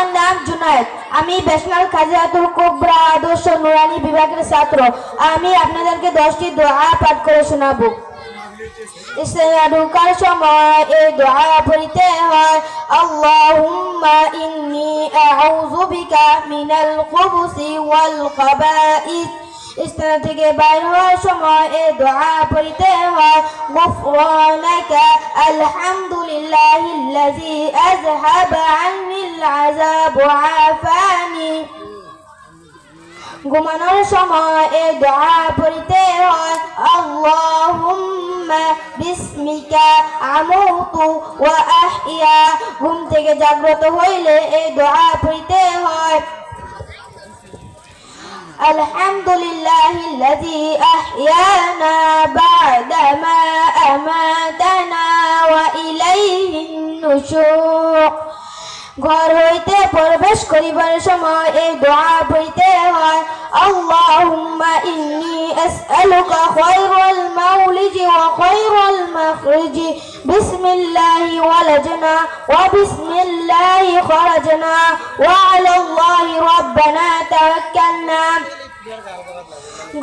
আমার নাম জুনায়েদ আমি বেশনাল কাজিয়াতুল কোবরা আদর্শ নুরানি বিভাগের ছাত্র আমি আপনাদেরকে দশটি দোয়া পাঠ করে শোনাবো। ঢোকার সময় এই দোয়া পড়িতে হয়। ইন্নী মিনাল খুবুসি ওয়াল থেকে বাইর হওয়ার সময় এই দোয়া পড়িতে হয়। গুফরানাকা আলহামদুলিল্লাহিল্লাযী আযহাবা আন্নিল আযাব ওয়া আফানি ঘুমানোর সময় এ দোয়া পড়িতে হয় আল্লাহুম্মা বিসমিকা আমুতু ওয়া আহইয়া ঘুম থেকে জাগ্রত হইলে এই দোয়া পড়িতে হয় الحمد لله الذي أحيانا بعدما أماتنا وإليه النشور ঘর হইতে প্রবেশ করিবার সময় এই দোয়া পড়িতে হয়, আল্লাহুম্মা ইন্নী আসআলুকা খায়রাল মাউলিজি ওয়া খায়রাল মাখরিজি, বিসমিল্লাহি ওয়ালাজনা ওয়া বিসমিল্লাহি ওয়া আলাল্লাহি রাব্বানা তাওয়াক্কালনা।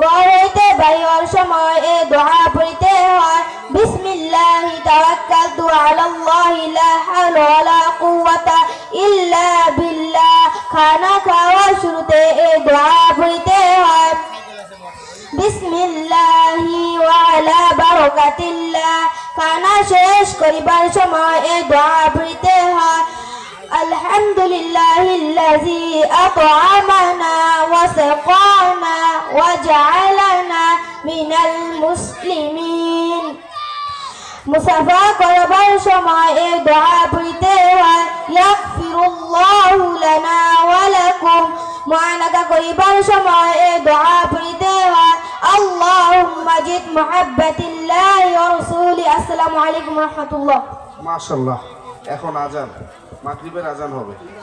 ঘর হইতে বাইর সময় এই দোয়া পড়িতে হয়, বিসমিল্লাহি তাওয়াক্কালতু আলাল্লাহি লা হাওলা ওয়ালা ইল্লা বিল্লা খানা খাওয়ার শুরুতে এই দোয়া পড়িতে হয়। বিসমিল্লাহি ওয়ালা বারাকাতিল্লাহ, খানা শেষ করিবার সময় এই দোয়া পড়িতে হয়। আলহামদুলিল্লাহিল্লাযী আত'আমানা ওয়া সাকানা ওয়া জা'ালানা মিনাল মুসলিমিন। মুসাফা করবার সময় এই দোয়া পড়িতে মুআনাকা করিবার সময় এ দোয়া পড়িতে হয়। আল্লাহুম্মা জিদ মুহাব্বাতিল্লাহি ওয়া রাসূলি। আসসালামু আলাইকুম ওয়া রাহমাতুল্লাহ। মাশাআল্লাহ। এখন আজান। মাগরিবের আজান হবে।